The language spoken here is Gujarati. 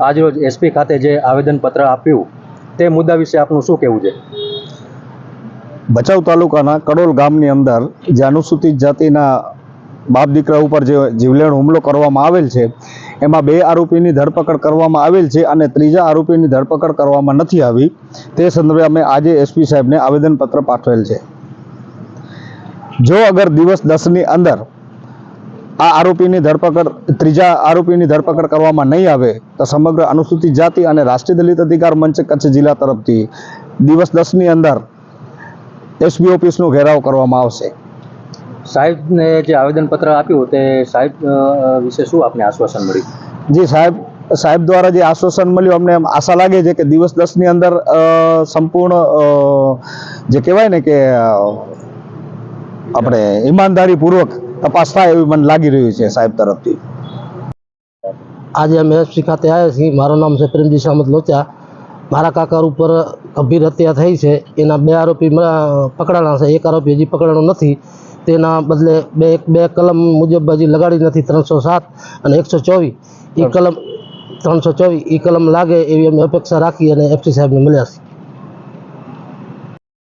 આજરોજ એસપી ખાતે જે આવેદનપત્ર આપ્યું, તે મુદ્દા વિશે આપનું શું કહેવું છે? ભચાઉ તાલુકાના કડોલ ગામની અંદર જે અનુસૂચિત જાતિના બાપ દીકરા ઉપર જે જીવલેણ હુમલો કરવામાં આવેલ છે, એમાં બે આરોપીની ધરપકડ કરવામાં આવેલ છે અને ત્રીજા આરોપીની ધરપકડ કરવામાં નથી આવી. તે સંદર્ભે અમે આજે એસપી સાહેબને આવેદનપત્ર પાઠવેલ છે. જો અગર દિવસ દસની અંદર આ આરોપીની ધરપકડ ત્રીજા આરોપીની ધરપકડ કરવામાં નહીં આવે તો સમગ્ર અનુસૂચિત જાતિ અને રાષ્ટ્રીય દલિત અધિકાર મંચ કચ્છ જિલ્લા તરફથી દિવસ દસની અંદર એસબી ઓફિસનો ઘેરાવ કરવામાં આવશે. સાહેબને જે આવેદનપત્ર આપ્યું તે સાહેબ વિશે શું આપને આશ્વાસન મળ્યું? જી સાહેબ સાહેબ દ્વારા જે આશ્વાસન મળ્યું અમને આશા લાગે છે કે દિવસ દસની અંદર સંપૂર્ણ જે કહેવાય ને કે આપણે ઈમાનદારીપૂર્વક તપાસ થાય એવી મને લાગી રહ્યું છે સાહેબ તરફથી. આજે અમે એસપી ખાતે આવ્યા છીએ. મારું નામ છે પ્રેમજી સામત લોચા. મારા કાકા ઉપર ગંભીર હત્યા થઈ છે. એના બે આરોપી પકડાણા છે. એક આરોપી હજી પકડાણો નથી. તેના બદલે બે બે કલમ મુજબ હજી લગાડી નથી ત્રણસો સાત અને એકસો ચોવીસ. એ કલમ ત્રણસો ચોવીસ એ કલમ લાગે એવી અમે અપેક્ષા રાખી અને એફસી સાહેબને મળ્યા છીએ.